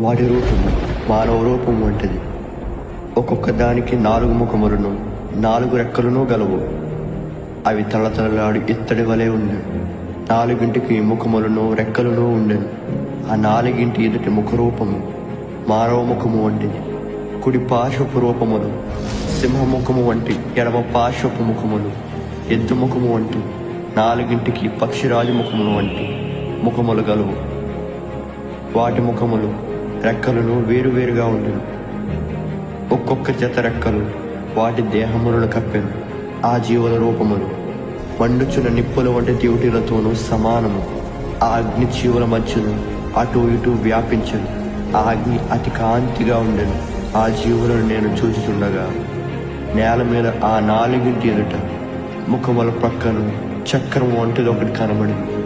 వాటి రూపము మానవ రూపం వంటిది. ఒక్కొక్క దానికి నాలుగు ముఖములను నాలుగు రెక్కలను గలవు. అవి తలతలలాడి ఇత్తడి వలె ఉండెను నాలుగింటికి ముఖములను రెక్కలను ఉండెను ఆ నాలుగింటి ఎదుటి ముఖరూపము మానవ ముఖము వంటిది. కుడి పార్శ్వపు రూపములు సింహముఖము వంటి ఎడమ పార్శ్వపు ముఖములు ఎద్దు ముఖము వంటి నాలుగింటికి పక్షిరాజు ముఖములు వంటి ముఖములు గలవు. వాటి ముఖములు రెక్కలను వేరువేరుగా ఉండెను ఒక్కొక్క జత రెక్కలు వాటి దేహములను కప్పెను. ఆ జీవుల రూపములు మండుచున్న నిప్పుల వంటి డ్యూటీలతోనూ సమానము. ఆ అగ్ని జీవుల మధ్యను అటు ఇటు వ్యాపించను. ఆ అగ్ని అతి కాంతిగా ఉండెను. ఆ జీవులను నేను చూచుచుండగా నేల మీద ఆ నాలుగింటి ఎదుట ముఖముల ప్రక్కను చక్రం వంటిది ఒకటి కనబడింది.